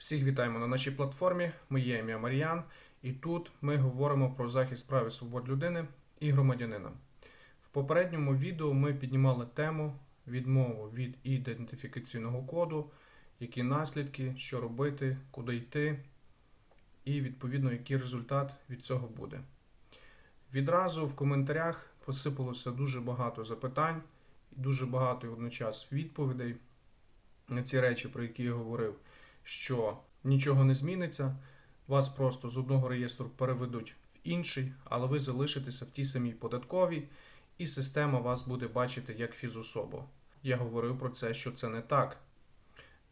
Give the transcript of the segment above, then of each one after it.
Всіх вітаємо на нашій платформі. Моє ім'я Мар'ян, і тут ми говоримо про захист прав і свобод людини і громадянина. В попередньому відео ми піднімали тему відмову від ідентифікаційного коду, які наслідки, що робити, куди йти, і відповідно, який результат від цього буде. Відразу в коментарях посипалося дуже багато запитань і дуже багато і водночас відповідей на ці речі, про які я говорив що нічого не зміниться, вас просто з одного реєстру переведуть в інший, але ви залишитеся в тій самій податковій, і система вас буде бачити як фізособу. Я говорив про це, що це не так.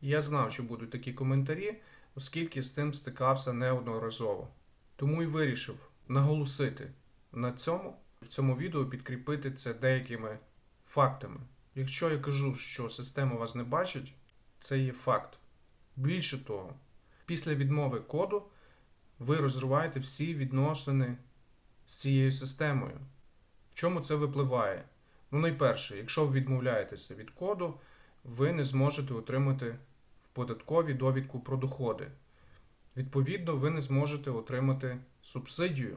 Я знав, що будуть такі коментарі, оскільки з тим стикався неодноразово. Тому і вирішив наголосити на цьому, в цьому відео підкріпити це деякими фактами. Якщо я кажу, що система вас не бачить, це є факт. Більше того, після відмови коду ви розриваєте всі відносини з цією системою. В чому це випливає? Ну, найперше, якщо ви відмовляєтеся від коду, ви не зможете отримати в податковій довідку про доходи. Відповідно, ви не зможете отримати субсидію.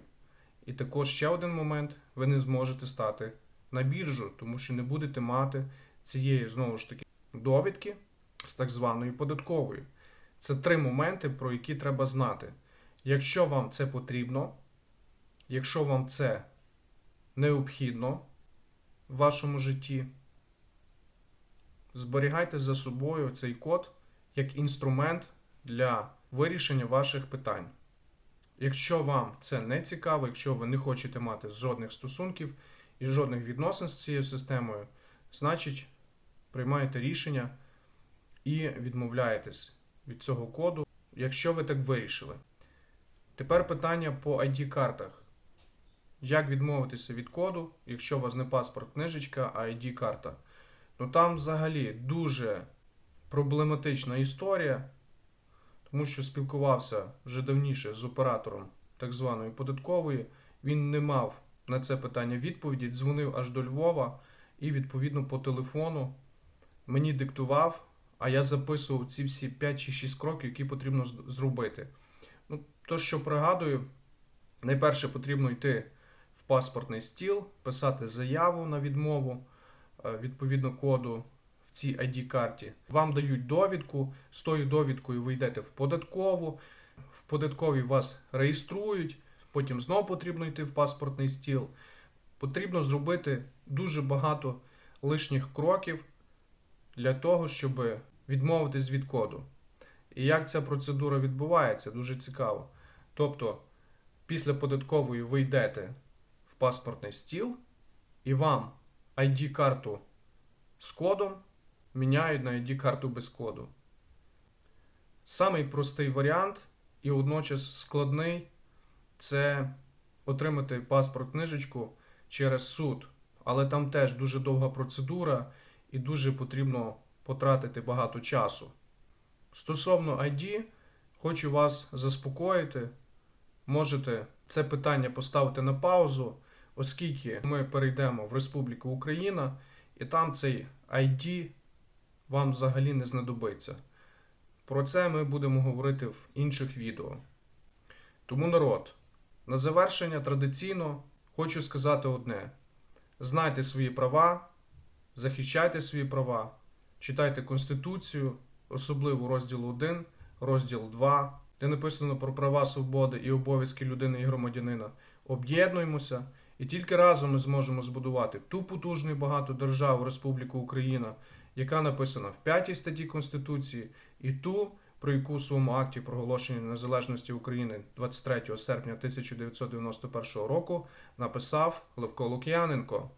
І також ще один момент: ви не зможете стати на біржу, тому що не будете мати цієї знову ж таки довідки з так званою податковою. Це три моменти, про які треба знати. Якщо вам це потрібно, якщо вам це необхідно в вашому житті, зберігайте за собою цей код як інструмент для вирішення ваших питань. Якщо вам це не цікаво, якщо ви не хочете мати жодних стосунків і жодних відносин з цією системою, значить приймаєте рішення і відмовляєтесь від цього коду, якщо ви так вирішили. Тепер питання по ID-картах. Як відмовитися від коду, якщо у вас не паспорт книжечка, а ID-карта? Ну там взагалі дуже проблематична історія, тому що спілкувався вже давніше з оператором так званої податкової. Він не мав на це питання відповіді, дзвонив аж до Львова і, відповідно, по телефону мені диктував а я записував ці всі 5 чи 6 кроків, які потрібно зробити. Ну, то, що пригадую, найперше потрібно йти в паспортний стіл, писати заяву на відмову е, відповідно коду в цій ID-карті. Вам дають довідку, з тою довідкою ви йдете в податкову, в податковій вас реєструють, потім знову потрібно йти в паспортний стіл. Потрібно зробити дуже багато лишніх кроків для того, щоб відмовитись від коду. І як ця процедура відбувається, дуже цікаво. Тобто, після податкової ви йдете в паспортний стіл, і вам ID-карту з кодом міняють на ID-карту без коду. Самий простий варіант і водночас складний це отримати паспорт книжечку через суд. Але там теж дуже довга процедура і дуже потрібно потратити багато часу. Стосовно ID, хочу вас заспокоїти. Можете це питання поставити на паузу, оскільки ми перейдемо в Республіку Україна, і там цей ID вам взагалі не знадобиться. Про це ми будемо говорити в інших відео. Тому народ, на завершення традиційно хочу сказати одне: знайте свої права, захищайте свої права. Читайте Конституцію, особливо розділ 1, розділ 2, де написано про права, свободи і обов'язки людини і громадянина. Об'єднуємося, і тільки разом ми зможемо збудувати ту потужну і багату державу Республіку Україна, яка написана в 5 статті Конституції, і ту, про яку в своєму акті проголошення незалежності України 23 серпня 1991 року написав Левко Лук'яненко.